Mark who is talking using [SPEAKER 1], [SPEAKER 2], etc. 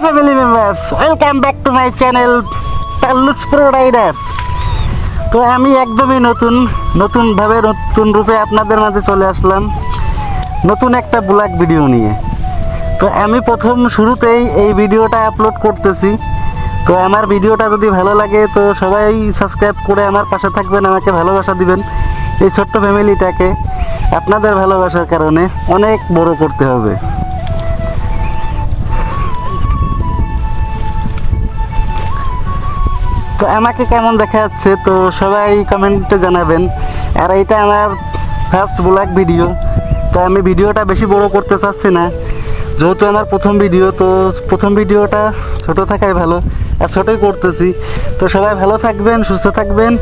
[SPEAKER 1] Viewers welcome back to my channel Tallus pro riders তো আমি একদমই নতুন, নতুনভাবে, নতুন রূপে আপনাদের মাঝে চলে আসলাম নতুন একটা ব্লগ ভিডিও নিয়ে। তো আমি প্রথম শুরুতেই এই ভিডিওটা আপলোড করতেছি। তো আমার ভিডিওটা যদি ভালো লাগে, তো সবাই সাবস্ক্রাইব করে আমার পাশে থাকবেন, আমাকে ভালোবাসা দিবেন। এই ছোট্ট ফ্যামিলিটাকে আপনাদের ভালোবাসার কারণে অনেক বড় করতে হবে। তো আমাকে কেমন দেখা যাচ্ছে তো সবাই কমেন্টে জানাবেন। আর এইটা আমার ফার্স্ট ব্লগ ভিডিও তো আমি ভিডিওটা বেশি বড় করতে চাচ্ছি না। যেহেতু আমার প্রথম ভিডিও তো প্রথম ভিডিওটা ছোট থাকাই ভালো, আর ছোটোই করতেছি। তো সবাই ভালো থাকবেন, সুস্থ থাকবেন।